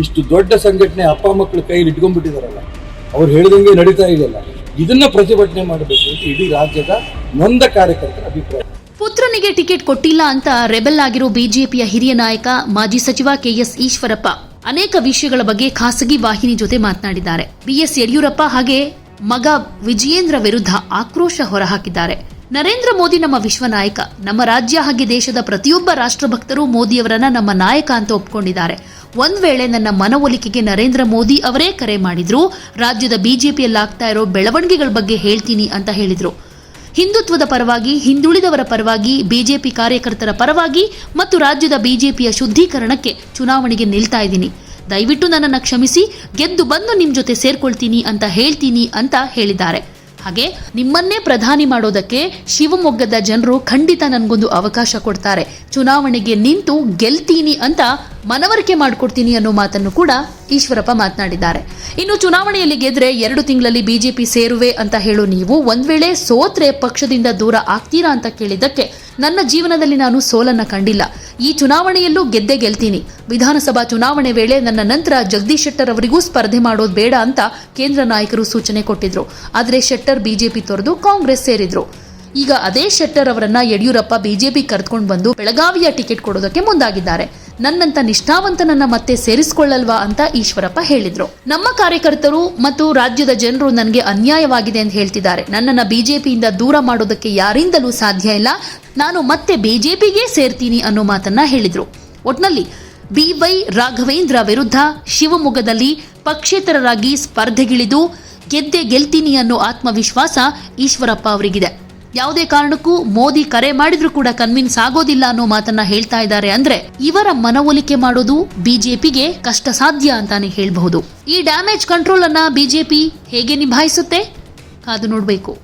ಇಷ್ಟು ದೊಡ್ಡ ಸಂಘಟನೆ ಅಪ್ಪ ಮಕ್ಕಳು ಕೈಲಿ ಇಟ್ಕೊಂಡ್ಬಿಟ್ಟಿದಾರಲ್ಲ, ಅವ್ರು ಹೇಳಿದಂಗೆ ನಡೀತಾ ಇದೆಯಲ್ಲ. ಇದನ್ನ ಪ್ರತಿಭಟನೆ ಮಾಡಬೇಕು ಅಂತ ಇಡೀ ರಾಜ್ಯದ ನೊಂದ ಕಾರ್ಯಕರ್ತರ ಅಭಿಪ್ರಾಯ. ಪುತ್ರನಿಗೆ ಟಿಕೆಟ್ ಕೊಟ್ಟಿಲ್ಲ ಅಂತ ರೆಬೆಲ್ ಆಗಿರೋ ಬಿಜೆಪಿಯ ಹಿರಿಯ ನಾಯಕ ಮಾಜಿ ಸಚಿವ ಕೆಎಸ್ ಈಶ್ವರಪ್ಪ ಅನೇಕ ವಿಷಯಗಳ ಬಗ್ಗೆ ಖಾಸಗಿ ವಾಹಿನಿ ಜೊತೆ ಮಾತನಾಡಿದ್ದಾರೆ. ಬಿಎಸ್ ಯಡಿಯೂರಪ್ಪ ಹಾಗೆ ಮಗ ವಿಜಯೇಂದ್ರ ವಿರುದ್ಧ ಆಕ್ರೋಶ ಹೊರಹಾಕಿದ್ದಾರೆ. ನರೇಂದ್ರ ಮೋದಿ ನಮ್ಮ ವಿಶ್ವ ನಾಯಕ, ನಮ್ಮ ರಾಜ್ಯ ಹಾಗೆ ದೇಶದ ಪ್ರತಿಯೊಬ್ಬ ರಾಷ್ಟ್ರಭಕ್ತರು ಮೋದಿಯವರನ್ನ ನಮ್ಮ ನಾಯಕ ಅಂತ ಒಪ್ಕೊಂಡಿದ್ದಾರೆ. ಒಂದ್ ವೇಳೆ ನನ್ನ ಮನವೊಲಿಕೆಗೆ ನರೇಂದ್ರ ಮೋದಿ ಅವರೇ ಕರೆ ಮಾಡಿದ್ರು, ರಾಜ್ಯದ ಬಿಜೆಪಿಯಲ್ಲಾಗ್ತಾ ಇರೋ ಬೆಳವಣಿಗೆಗಳ ಬಗ್ಗೆ ಹೇಳ್ತೀನಿ ಅಂತ ಹೇಳಿದ್ರು. ಹಿಂದುತ್ವದ ಪರವಾಗಿ, ಹಿಂದುಳಿದವರ ಪರವಾಗಿ, ಬಿಜೆಪಿ ಕಾರ್ಯಕರ್ತರ ಪರವಾಗಿ ಮತ್ತು ರಾಜ್ಯದ ಬಿಜೆಪಿಯ ಶುದ್ಧೀಕರಣಕ್ಕೆ ಚುನಾವಣೆಗೆ ನಿಲ್ತಾ ಇದ್ದೀನಿ. ದಯವಿಟ್ಟು ನನ್ನನ್ನು ಕ್ಷಮಿಸಿ, ಗೆದ್ದು ಬಂದು ನಿಮ್ಮ ಜೊತೆ ಸೇರ್ಕೊಳ್ತೀನಿ ಅಂತ ಹೇಳ್ತೀನಿ ಅಂತ ಹೇಳಿದ್ದಾರೆ. ಹಾಗೆ ನಿಮ್ಮನ್ನೇ ಪ್ರಧಾನಿ ಮಾಡೋದಕ್ಕೆ ಶಿವಮೊಗ್ಗದ ಜನರು ಖಂಡಿತ ನನಗೊಂದು ಅವಕಾಶ ಕೊಡ್ತಾರೆ. ಚುನಾವಣೆಗೆ ನಿಂತು ಗೆಲ್ತೀನಿ ಅಂತ ಮನವರಿಕೆ ಮಾಡಿಕೊಡ್ತೀನಿ ಅನ್ನೋ ಮಾತನ್ನು ಕೂಡ ಈಶ್ವರಪ್ಪ ಮಾತನಾಡಿದ್ದಾರೆ. ಇನ್ನು ಚುನಾವಣೆಯಲ್ಲಿ ಗೆದ್ರೆ ಎರಡು ತಿಂಗಳಲ್ಲಿ ಬಿಜೆಪಿ ಸೇರುವೆ ಅಂತ ಹೇಳೋ ನೀವು ಒಂದ್ ವೇಳೆ ಸೋತ್ರೆ ಪಕ್ಷದಿಂದ ದೂರ ಆಗ್ತೀರಾ ಅಂತ ಕೇಳಿದ್ದಕ್ಕೆ ನನ್ನ ಜೀವನದಲ್ಲಿ ನಾನು ಸೋಲನ್ನ ಕಂಡಿಲ್ಲ. ಈ ಚುನಾವಣೆಯಲ್ಲೂ ಗೆದ್ದೆ ಗೆಲ್ತೀನಿ. ವಿಧಾನಸಭಾ ಚುನಾವಣೆ ವೇಳೆ ನನ್ನ ನಂತರ ಜಗದೀಶ್ ಶೆಟ್ಟರ್ ಅವರಿಗೂ ಸ್ಪರ್ಧೆ ಮಾಡೋದು ಬೇಡ ಅಂತ ಕೇಂದ್ರ ನಾಯಕರು ಸೂಚನೆ ಕೊಟ್ಟಿದ್ರು. ಆದರೆ ಶೆಟ್ಟರ್ ಬಿಜೆಪಿ ತೊರೆದು ಕಾಂಗ್ರೆಸ್ ಸೇರಿದ್ರು. ಈಗ ಅದೇ ಶೆಟ್ಟರ್ ಅವರನ್ನ ಯಡಿಯೂರಪ್ಪ ಬಿಜೆಪಿ ಕರೆದುಕೊಂಡು ಬಂದು ಬೆಳಗಾವಿಯ ಟಿಕೆಟ್ ಕೊಡೋದಕ್ಕೆ ಮುಂದಾಗಿದ್ದಾರೆ. ನನ್ನಂತ ನಿಷ್ಠಾವಂತನನ್ನ ಮತ್ತೆ ಸೇರಿಸಿಕೊಳ್ಳಲ್ವಾ ಅಂತ ಈಶ್ವರಪ್ಪ ಹೇಳಿದ್ರು. ನಮ್ಮ ಕಾರ್ಯಕರ್ತರು ಮತ್ತು ರಾಜ್ಯದ ಜನರು ನನಗೆ ಅನ್ಯಾಯವಾಗಿದೆ ಅಂತ ಹೇಳ್ತಿದ್ದಾರೆ. ನನ್ನನ್ನ ಬಿಜೆಪಿಯಿಂದ ದೂರ ಮಾಡೋದಕ್ಕೆ ಯಾರಿಂದಲೂ ಸಾಧ್ಯ ಇಲ್ಲ. ನಾನು ಮತ್ತೆ ಬಿಜೆಪಿಗೆ ಸೇರ್ತೀನಿ ಅನ್ನೋ ಮಾತನ್ನ ಹೇಳಿದ್ರು. ಒಟ್ನಲ್ಲಿ ಬಿವೈ ರಾಘವೇಂದ್ರ ವಿರುದ್ಧ ಶಿವಮೊಗ್ಗದಲ್ಲಿ ಪಕ್ಷೇತರರಾಗಿ ಸ್ಪರ್ಧೆಗಿಳಿದು ಗೆದ್ದೆ ಗೆಲ್ತೀನಿ ಅನ್ನೋ ಆತ್ಮವಿಶ್ವಾಸ ಈಶ್ವರಪ್ಪ ಅವರಿಗಿದೆ. ಯಾವುದೇ ಕಾರಣಕ್ಕೂ ಮೋದಿ ಕರೆ ಮಾಡಿದ್ರು ಕೂಡ ಕನ್ವಿನ್ಸ್ ಆಗೋದಿಲ್ಲ ಅನ್ನೋ ಮಾತನ್ನ ಹೇಳ್ತಾ ಇದ್ದಾರೆ ಅಂದ್ರೆ ಇವರ ಮನವೊಲಿಕೆ ಮಾಡೋದು ಬಿಜೆಪಿಗೆ ಕಷ್ಟ ಸಾಧ್ಯ ಅಂತಾನೆ ಹೇಳಬಹುದು. ಈ ಡ್ಯಾಮೇಜ್ ಕಂಟ್ರೋಲ್ ಅನ್ನ ಬಿಜೆಪಿ ಹೇಗೆ ನಿಭಾಯಿಸುತ್ತೆ? ಕಾದು ನೋಡಬೇಕು.